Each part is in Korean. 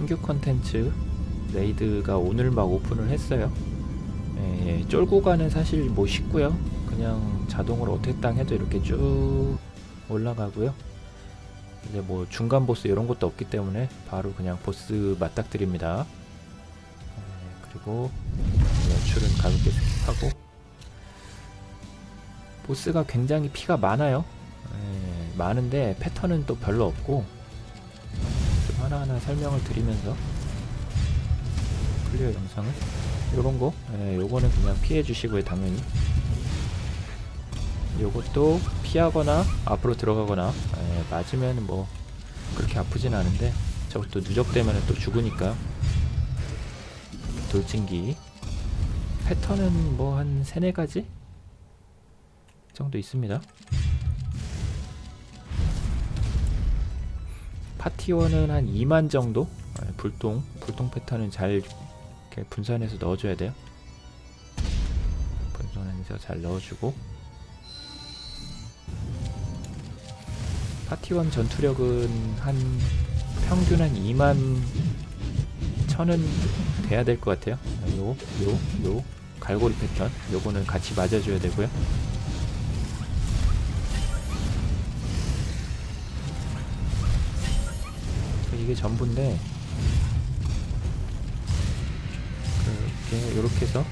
신규 컨텐츠 레이드가 오늘 막 오픈을 했어요. 예, 쫄고가는 사실 뭐 쉽고요. 그냥 자동으로 어택 땅 해도 이렇게 쭉 올라가고요. 이제 뭐 중간 보스 이런 것도 없기 때문에 바로 그냥 보스 맞닥뜨립니다. 예, 그리고 연출은 가볍게 스킵하고 보스가 굉장히 피가 많아요. 예, 많은데 패턴은 또 별로 없고 좀 하나하나 설명을 드리면서 클리어 영상을? 요런 거? 예, 요거는 그냥 피해 주시고요 당연히. 요것도 피하거나 앞으로 들어가거나 예, 맞으면 뭐 그렇게 아프진 않은데 저것도 누적되면 또 죽으니까. 돌진기. 패턴은 뭐 한 세네 가지 정도 있습니다. 파티원은 한 2만 정도 아, 불똥 불똥 패턴은 잘 이렇게 분산해서 넣어줘야 돼요. 분산해서 잘 넣어주고 파티원 전투력은 한 평균 한 2만 천은 돼야 될 것 같아요. 아, 요, 요, 요 갈고리 패턴 요거는 같이 맞아줘야 되고요. 이게 전부인데 그렇게 이렇게 해서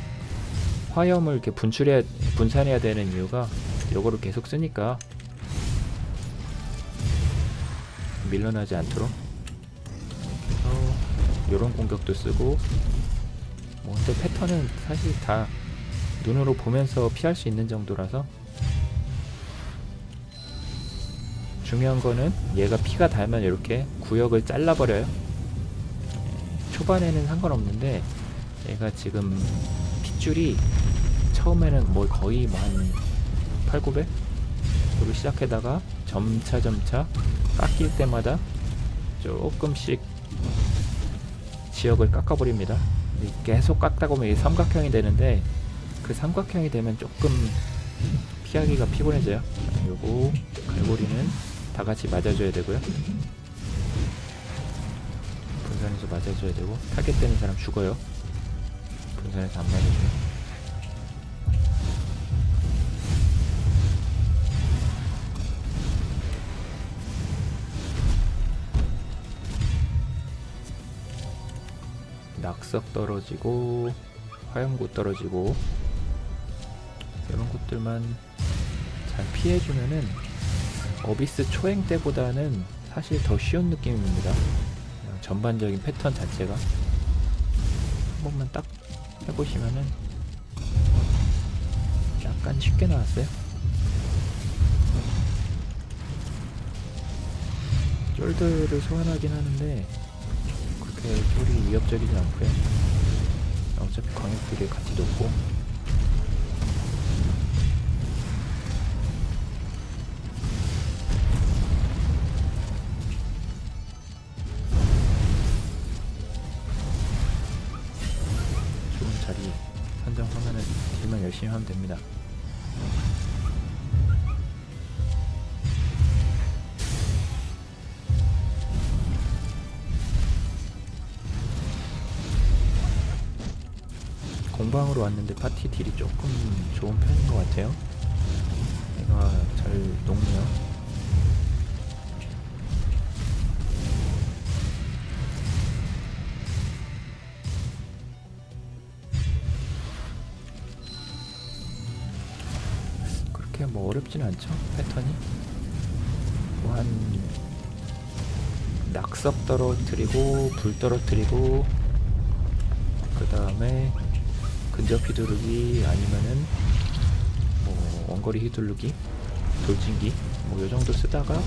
화염을 이렇게 분출해야 분산해야 되는 이유가 요거를 계속 쓰니까 밀려나지 않도록 요런 공격도 쓰고 뭐 근데 패턴은 사실 다 눈으로 보면서 피할 수 있는 정도라서 중요한 거는 얘가 피가 닿으면 이렇게 구역을 잘라버려요. 예, 초반에는 상관없는데 얘가 지금 핏줄이 처음에는 뭐 거의 뭐한 8, 900? 으로 시작해다가 점차 점차 깎일 때마다 조금씩 지역을 깎아버립니다. 이 계속 깎다 보면 이 삼각형이 되는데 그 삼각형이 되면 조금 피하기가 피곤해져요. 요거 갈고리는 다 같이 맞아줘야 되고요. 분산해서 맞아줘야 되고 타겟 되는 사람 죽어요. 분산해서 안 맞아줘요. 낙석 떨어지고 화염구 떨어지고 이런 것들만 잘 피해주면은 어비스 초행 때보다는 사실 더 쉬운 느낌입니다. 전반적인 패턴 자체가 한 번만 딱 해보시면은 약간 쉽게 나왔어요. 쫄들을 소환하긴 하는데 그렇게 쫄이 위협적이지 않고요. 어차피 광역들이 같이 높고 자리 선정하면은 딜만 열심히 하면 됩니다. 공방으로 왔는데 파티 딜이 조금 좋은 편인 것 같아요. 얘가 잘 녹네요. 그렇게 뭐 어렵진 않죠 패턴이? 뭐 한 낙석 떨어뜨리고 불 떨어뜨리고 그 다음에 근접 휘두르기 아니면은 뭐 원거리 휘두르기 돌진기 뭐 요 정도 쓰다가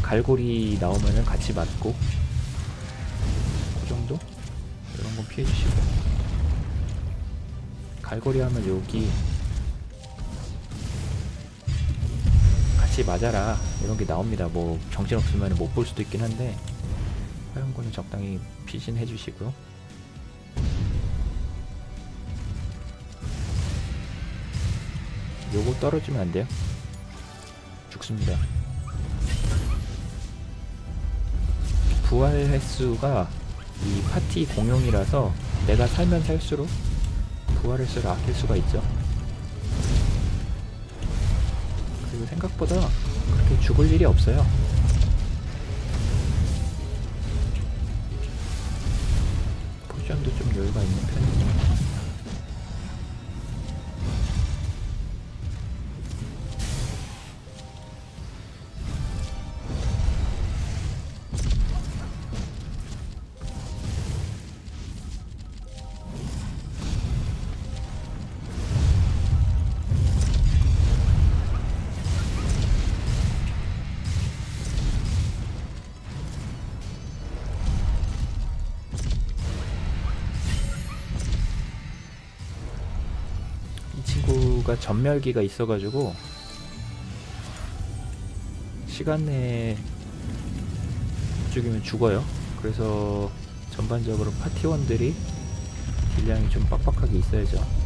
갈고리 나오면은 같이 맞고 그 정도? 이런 건 피해 주시고. 갈고리 하면 여기 같이 맞아라 이런 게 나옵니다. 뭐 정신 없으면 못 볼 수도 있긴 한데 화용구는 적당히 피신해 주시고요. 요거 떨어지면 안 돼요. 죽습니다. 부활 횟수가 이 파티 공용이라서 내가 살면 살수록 부활의 수를 아낄 수가 있죠. 그리고 생각보다 그렇게 죽을 일이 없어요. 포션도 좀 여유가 있는 편이고. 이 친구가 전멸기가 있어가지고 시간 내에 못 죽이면 죽어요. 그래서 전반적으로 파티원들이 딜량이 좀 빡빡하게 있어야죠.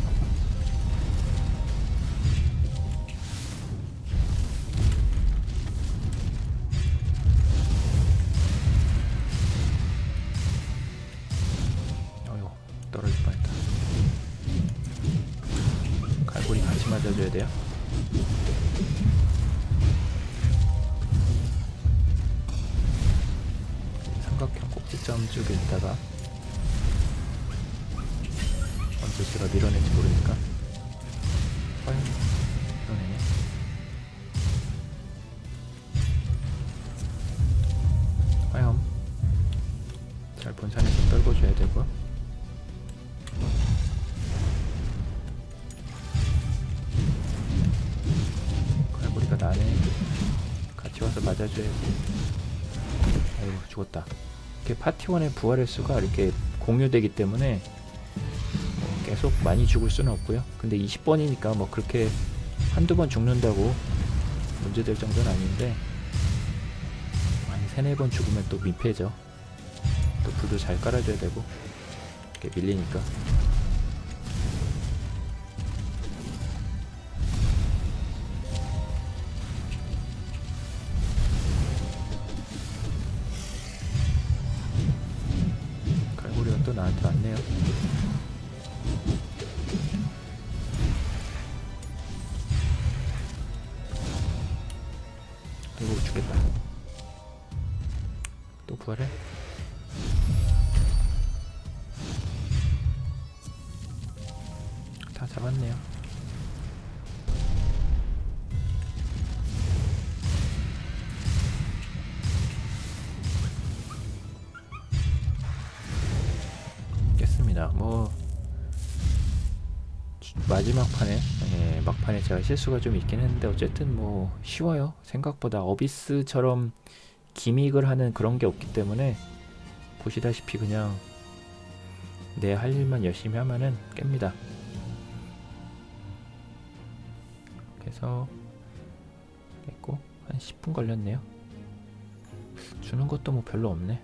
맞아줘야 돼요. 삼각형 꼭지점 쪽에 있다가 언제 제가 밀어낼지 모르니까 맞아줘야지 아이고 죽었다. 이렇게 파티원의 부활의 수가 이렇게 공유되기 때문에 뭐 계속 많이 죽을 수는 없고요. 근데 20번이니까 뭐 그렇게 한두 번 죽는다고 문제될 정도는 아닌데 한 세네 번 죽으면 또 민폐죠. 또 불도 잘 깔아줘야 되고 이렇게 밀리니까 죽겠다. 또 부활해? 다 잡았네요. 마지막 판에 예, 막판에 제가 실수가 좀 있긴 했는데 어쨌든 뭐 쉬워요. 생각보다 어비스처럼 기믹을 하는 그런 게 없기 때문에 보시다시피 그냥 내 할 일만 열심히 하면은 깹니다. 그래서 깼고 한 10분 걸렸네요. 주는 것도 뭐 별로 없네.